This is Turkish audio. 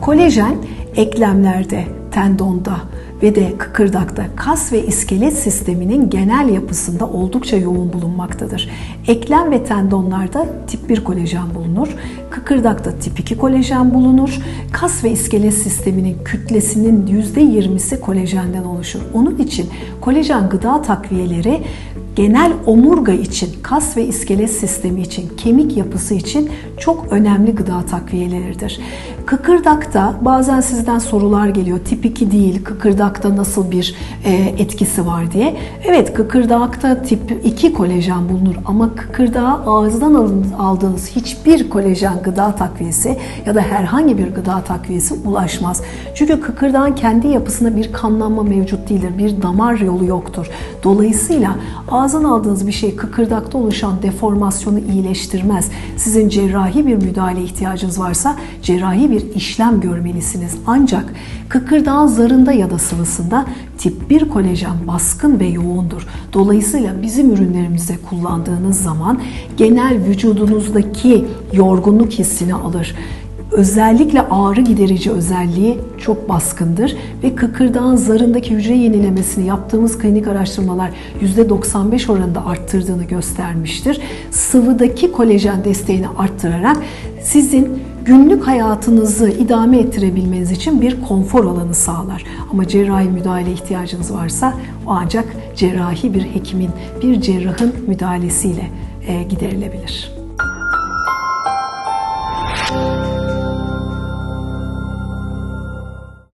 Kolajen eklemlerde, tendonda ve de kıkırdakta kas ve iskelet sisteminin genel yapısında oldukça yoğun bulunmaktadır. Eklem ve tendonlarda tip 1 kolajen bulunur. Kıkırdakta tip 2 kolajen bulunur. Kas ve iskelet sisteminin kütlesinin %20'si kolajenden oluşur. Onun için kolajen gıda takviyeleri genel omurga için, kas ve iskelet sistemi için, kemik yapısı için çok önemli gıda takviyeleridir. Kıkırdakta bazen sizden sorular geliyor. Tip 2 değil, kıkırdakta nasıl bir e, etkisi var diye. Evet, kıkırdakta tip 2 kolajen bulunur ama kıkırdağa ağızdan aldığınız hiçbir kolajen gıda takviyesi ya da herhangi bir gıda takviyesi ulaşmaz. Çünkü kıkırdağın kendi yapısında bir kanlanma mevcut değildir. Bir damar yolu yoktur. Dolayısıyla ağızdan aldığınız bir şey kıkırdakta oluşan deformasyonu iyileştirmez. Sizin cerrahi bir müdahale ihtiyacınız varsa cerrahi bir işlem görmelisiniz. Ancak kıkırdağın zarında ya da sıvısında tip 1 kolajen baskın ve yoğundur. Dolayısıyla bizim ürünlerimizde kullandığınız zaman genel vücudunuzdaki yorgunluk hissini alır özellikle ağrı giderici özelliği çok baskındır ve kıkırdağın zarındaki hücre yenilemesini yaptığımız klinik araştırmalar %95 oranında arttırdığını göstermiştir. Sıvıdaki kolajen desteğini arttırarak sizin günlük hayatınızı idame ettirebilmeniz için bir konfor alanı sağlar. Ama cerrahi müdahale ihtiyacınız varsa o ancak cerrahi bir hekimin, bir cerrahın müdahalesiyle giderilebilir.